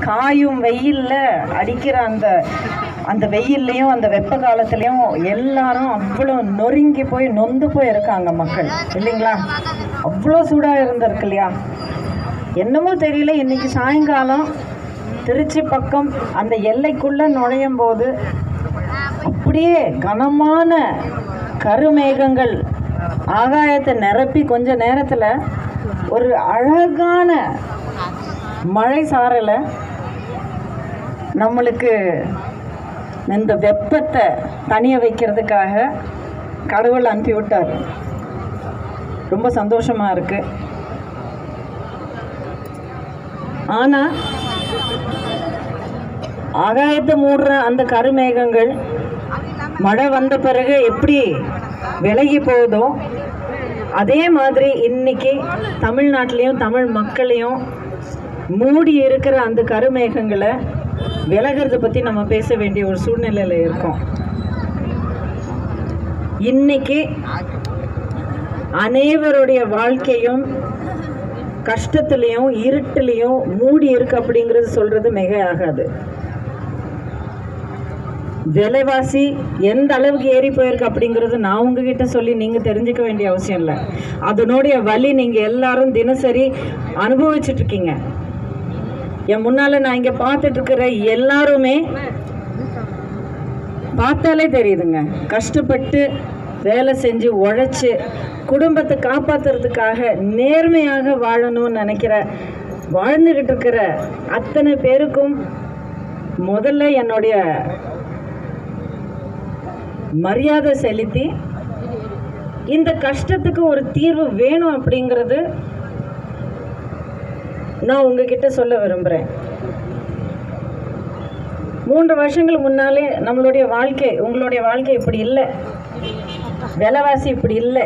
காயும் வெயில்ல அடிக்கிற அந்த அந்த வெயில்லையும் அந்த வெப்ப காலத்துலயும் எல்லாரும் அவ்வளோ நொறுங்கி போய் நொந்து போய் இருக்காங்க மக்கள். இல்லைங்களா? அவ்வளோ சூடாக இருந்திருக்கு இல்லையா? என்னமோ தெரியல இன்னைக்கு சாயங்காலம் திருச்சி பக்கம் அந்த எல்லைக்குள்ள நுழையும் போது அப்படியே கனமான கருமேகங்கள் ஆகாயத்தை நிரப்பி கொஞ்ச நேரத்தில் ஒரு அழகான மழை சாரலை நம்மளுக்கு இந்த வெப்பத்தை தனிய வைக்கிறதுக்காக கடவுள் அனுப்பி விட்டார். ரொம்ப சந்தோஷமாக இருக்கு. ஆனால் ஆகாயத்தை மூடுற அந்த கருமேகங்கள் மழை வந்த பிறகு எப்படி விலகி போகுதோ அதே மாதிரி இன்னைக்கு தமிழ்நாட்டிலையும் தமிழ் மக்களையும் மூடி இருக்கிற அந்த கருமேகங்களை விலகிறத பற்றி நம்ம பேச வேண்டிய ஒரு சூழ்நிலையில் இருக்கோம். இன்னைக்கு அனைவருடைய வாழ்க்கையும் கஷ்டத்துலேயும் இருட்டுலேயும் மூடி இருக்கு அப்படிங்கிறது சொல்கிறது மிக ஆகாது. விலைவாசி எந்த அளவுக்கு ஏறி போயிருக்கு அப்படிங்கிறது நான் உங்ககிட்ட சொல்லி நீங்கள் தெரிஞ்சுக்க வேண்டிய அவசியம் இல்லை. அதனுடைய வலி நீங்கள் எல்லாரும் தினசரி அனுபவிச்சுட்ருக்கீங்க என் முன்னால நான் இங்க பார்த்துட்டு இருக்கிற எல்லாருமே பார்த்தாலே தெரியுதுங்க. கஷ்டப்பட்டு வேலை செஞ்சு உழைச்சி குடும்பத்தை காப்பாத்துறதுக்காக நேர்மையாக வாழணும்னு நினைக்கிற வாழ்ந்துகிட்டு இருக்கிற அத்தனை பேருக்கும் முதல்ல என்னுடைய மரியாதை செலுத்தி இந்த கஷ்டத்துக்கு ஒரு தீர்வு வேணும் அப்படிங்கிறது நான் உங்ககிட்ட சொல்ல விரும்புகிறேன் மூன்று வருஷங்களுக்கு முன்னாலே நம்மளுடைய வாழ்க்கை உங்களுடைய வாழ்க்கை இப்படி இல்லை. விலைவாசி இப்படி இல்லை.